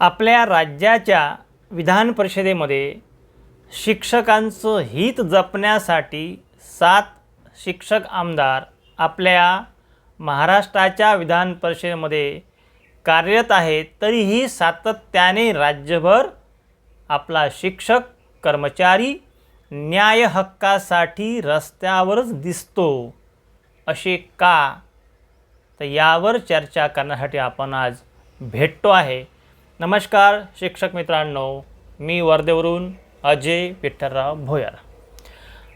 आपल्या राज्याच्या विधान परिषदेमध्ये शिक्षकांचं हित जपण्यासाठी सात शिक्षक आमदार आपल्या महाराष्ट्राच्या विधान परिषदेमध्ये कार्यरत आहेत तरीही सातत्याने राज्यभर आपला शिक्षक कर्मचारी न्याय हक्कासाठी रस्त्यावरच दिसतो असे का? तर यावर चर्चा करण्यासाठी आपण आज भेटतो आहे. नमस्कार शिक्षक मित्रांनो. मी वर्धेवरून अजय विठ्ठलराव भोयर.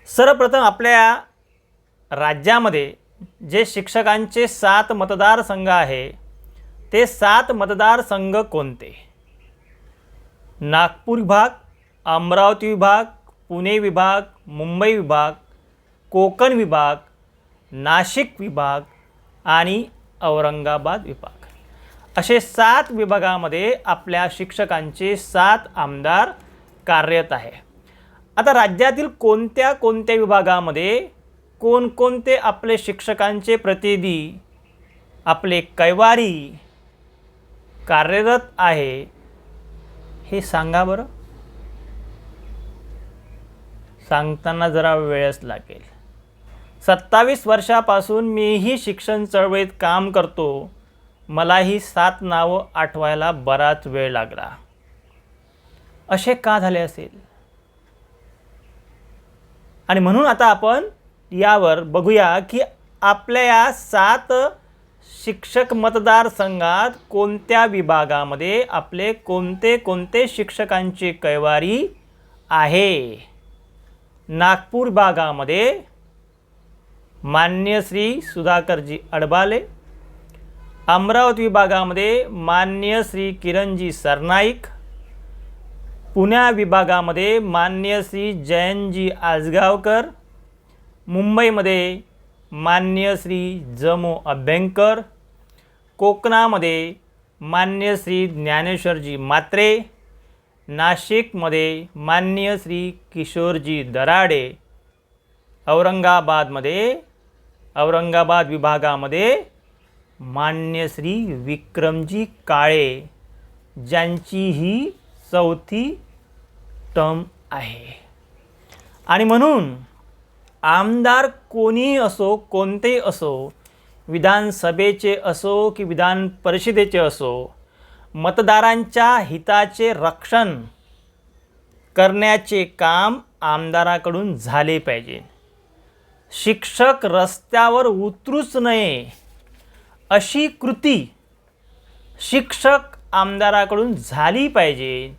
सर्वप्रथम आपल्या राज्यामध्ये जे शिक्षकांचे सात मतदारसंघ आहे ते सात मतदारसंघ कोणते? नागपूर विभाग अमरावती विभाग पुणे विभाग मुंबई विभाग कोकण विभाग नाशिक विभाग आणि औरंगाबाद विभाग. असे सात विभागामध्ये आपल्या शिक्षकांचे सात आमदार कार्यरत आहे. आता राज्यातील कोणत्या कोणत्या विभागामध्ये कोणकोणते आपले शिक्षकांचे प्रतिनिधी आपले कैवारी कार्यरत आहे हे सांगा बरं. सांगताना जरा वेळच लागेल. सत्तावीस वर्षापासून मीही शिक्षण चळवळीत काम करतो. मलाही सात नावं आठवायला बराच वेळ लागला. असे का झाले असेल? आणि म्हणून आता आपण यावर बघूया की आपल्या या सात शिक्षक मतदारसंघात कोणत्या विभागामध्ये आपले कोणते कोणते शिक्षकांची कैवारी आहे? नागपूर भागामध्ये मान्य श्री सुधाकरजी अडबाले अमरावती विभागामध्ये मान्य श्री किरणजी सरनाईक पुण्या विभागामध्ये मान्य श्री जयंतजी आजगावकर मुंबईमध्ये मान्य श्री जमो अभ्यंकर कोकणामध्ये मान्य श्री ज्ञानेश्वरजी मात्रे नाशिकमध्ये मान्य श्री किशोरजी दराडे औरंगाबादमध्ये औरंगाबाद विभागामध्ये मान्य श्री विक्रमजी काळे ज्यांची ही चौथी टर्म आहे. आणि म्हणून आमदार कोणीही असो कोणतेही असो विधानसभेचे असो की विधान परिषदेचे असो मतदारांच्या हिताचे रक्षण करण्याचे काम आमदाराकडून झाले पाहिजे. शिक्षक रस्त्यावर उतरूच नये. अशी कृती शिक्षक आमदाराकडून झाली पाहिजे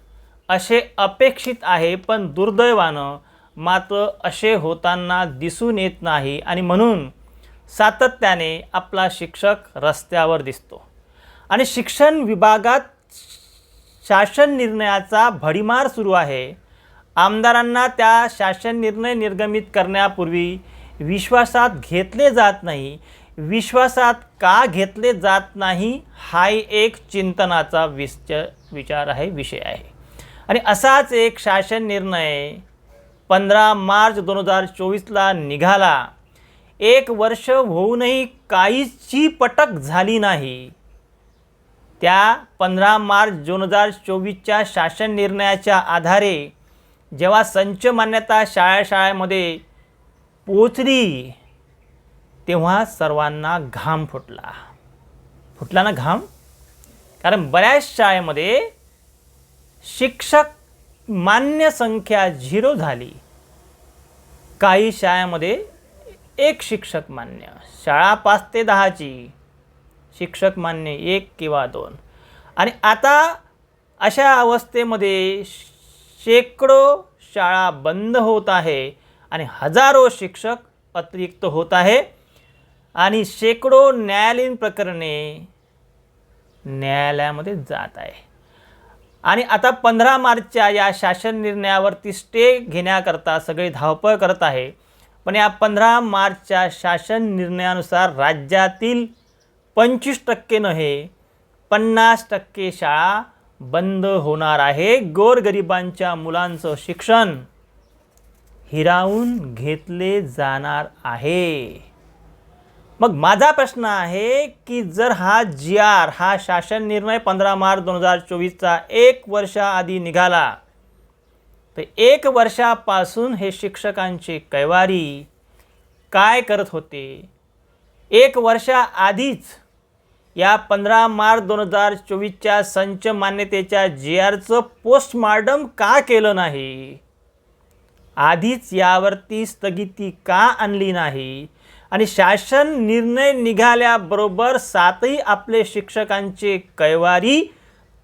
असे अपेक्षित आहे पण दुर्दैवानं मात्र असे होताना दिसून येत नाही आणि म्हणून सातत्याने आपला शिक्षक रस्त्यावर दिसतो. आणि शिक्षण विभागात शासन निर्णयाचा भडीमार सुरू आहे. आमदारांना त्या शासन निर्णय निर्गमित करण्यापूर्वी विश्वासात घेतले जात नाही. विश्वासात का घेतले जात नाही हा एक चिंतनाचा विच विचार आहे विषय आहे. आणि असाच एक शासन निर्णय पंधरा मार्च दोन हजार चोवीसला निघाला. एक वर्ष होऊनही काहीची पटक झाली नाही. त्या पंधरा मार्च दोन हजार चोवीसच्या शासन निर्णयाच्या आधारे जेव्हा संच मान्यता शाळा शाळेमध्ये पोचली तेव्हा सर्वांना घाम फुटला. फुटला ना घाम? कारण बऱ्याच शाळेमध्ये शिक्षक मान्य संख्या झिरो झाली. काही शाळेमध्ये एक शिक्षक मान्य. शाळा पाच ते दहाची. शिक्षक मान्य एक किंवा दोन. आणि आता अशा अवस्थेमध्ये शेकडो शाळा बंद होत आहे आणि हजारो शिक्षक अतिरिक्त होत आहे. आणि शेकडो न्यायालयीन प्रकरणे न्यायालयामध्ये जात आहे. आणि आता पंधरा मार्चच्या या शासन निर्णयावरती स्टे घेण्याकरता सगळे धावपळ करत आहे. पण या पंधरा मार्चच्या शासन निर्णयानुसार राज्यातील पंचवीस टक्के नव्हे पन्नास टक्के शाळा बंद होणार आहे. गोरगरिबांच्या मुलांचं शिक्षण हिरावून घेतले जाणार आहे. मग माझा प्रश्न आहे की जर हा जी आर हा शासन निर्णय पंधरा मार्च दोन हजार चोवीसचा एक वर्षाआधी निघाला तर एक वर्षापासून हे शिक्षकांचे कैवारी काय करत होते? एक वर्षाआधीच या पंधरा मार्च दोन हजार चोवीसच्या संच मान्यतेच्या जी आरचं पोस्टमार्टम का केलं नाही? आधीच यावरती स्थगिती का आणली नाही? आणि शासन निर्णय निघाल्याबरोबर सातही आपले शिक्षकांचे कैवारी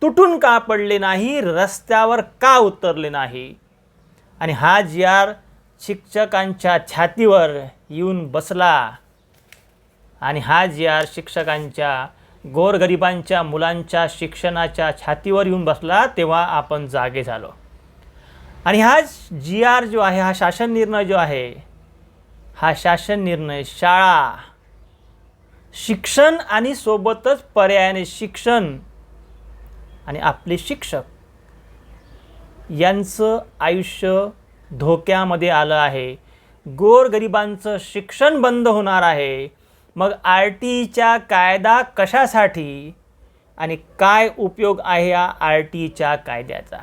तुटून का पडले नाही रस्त्यावर का उतरले नाही? आणि हा जी आर शिक्षकांच्या छातीवर येऊन बसला. आणि हा जी आर शिक्षकांच्या गोरगरिबांच्या मुलांच्या शिक्षणाच्या छातीवर येऊन बसला तेव्हा आपण जागे झालो. आणि हा जी आर जो आहे हा शासन निर्णय जो आहे हा शासन निर्णय शाळा. शिक्षण आणि सोबतच पर्यायाने शिक्षण आणि आपले शिक्षक यांचं आयुष्य धोक्यामध्ये आलं आहे. गोरगरिबांचं शिक्षण बंद होणार आहे. मग आर टीच्या कायदा कशासाठी आणि काय उपयोग आहे या आर टीच्या कायद्याचा?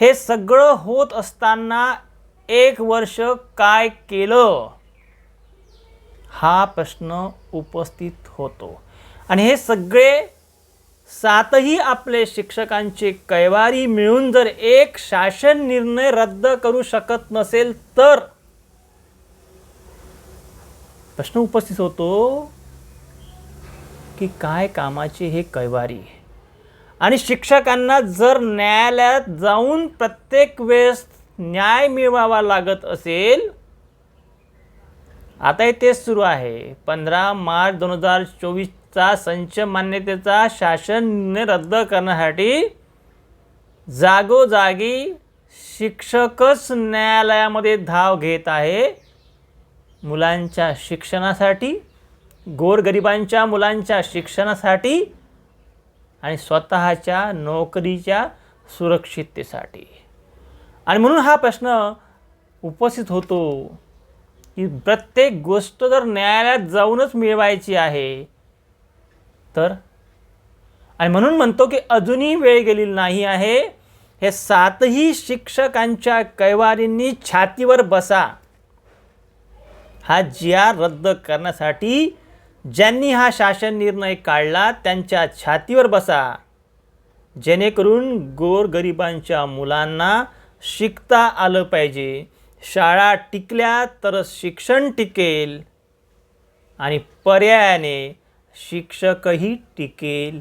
हे सगळं होत असताना एक वर्ष काय केलं? हा प्रश्न उपस्थित होतो. आणि हे सगळे सातही आपले शिक्षकांचे कैवारी मिळून जर एक शासन निर्णय रद्द करू शकत नसेल तर प्रश्न उपस्थित होतो की काय कामाचे हे कैवारी? आणि शिक्षकांना जर न्यायालयात जाऊन प्रत्येक वेळेस न्याय मिळवावा लागत असेल आता तेच सुरू आहे. पंधरा मार्च दोन हजार चोवीसचा संच मान्यतेचा शासन निर्णय रद्द करण्यासाठी जागोजागी शिक्षकच न्यायालयामध्ये धाव घेत आहे. मुलांच्या शिक्षणासाठी गोरगरिबांच्या मुलांच्या शिक्षणासाठी आणि स्वतःच्या नोकरीच्या सुरक्षिततेसाठी. आणि म्हणून हा प्रश्न उपस्थित होतो. प्रत्येक गोष्ट जर न्यायालयात जाऊनच मिळवायची आहे तर? आणि म्हणून म्हणतो की अजूनही वेळ गेलेली नाही आहे. हे सातही शिक्षकांच्या कैवारींनी छातीवर बसा. हा जी आर रद्द करण्यासाठी ज्यांनी हा शासन निर्णय काढला त्यांच्या छातीवर बसा. जेणेकरून गोरगरिबांच्या मुलांना शिकता आलं पाहिजे. शाळा टिकल्या तरच शिक्षण टिकेल आणि पर्यायाने शिक्षकही टिकेल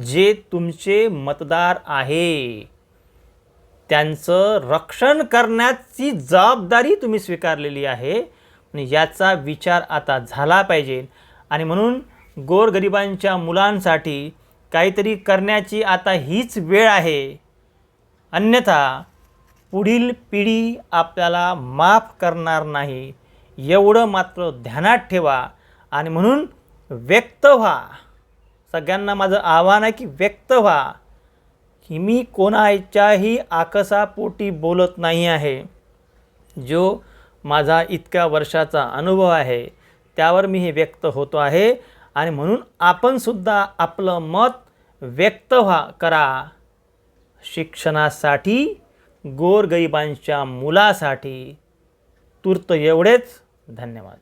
जे तुमचे मतदार आहे. त्यांचं रक्षण करण्याची जबाबदारी तुम्ही स्वीकारलेली आहे. याचा विचार आता झाला पाहिजे. आणि म्हणून गोरगरिबांच्या मुलांसाठी काहीतरी करण्याची आता हीच वेळ आहे. अन्यथा पुढील पिढी आपल्याला माफ करणार नाही. एवढं मात्र ध्यानात ठेवा आणि म्हणून व्यक्त व्हा. सगळ्यांना माझं आव्हान आहे की व्यक्त व्हा. की मी कोणाच्याही आकसापोटी बोलत नाही आहे. जो माझा इतक्या वर्षाचा अनुभव आहे त्यावर मी हे व्यक्त होतो आहे आणि म्हणून आपणसुद्धा आपलं मत व्यक्त व्हा करा. शिक्षणासाठी गोरगरिबांच्या मुलासाठी तूर्त एवढेच धन्यवाद.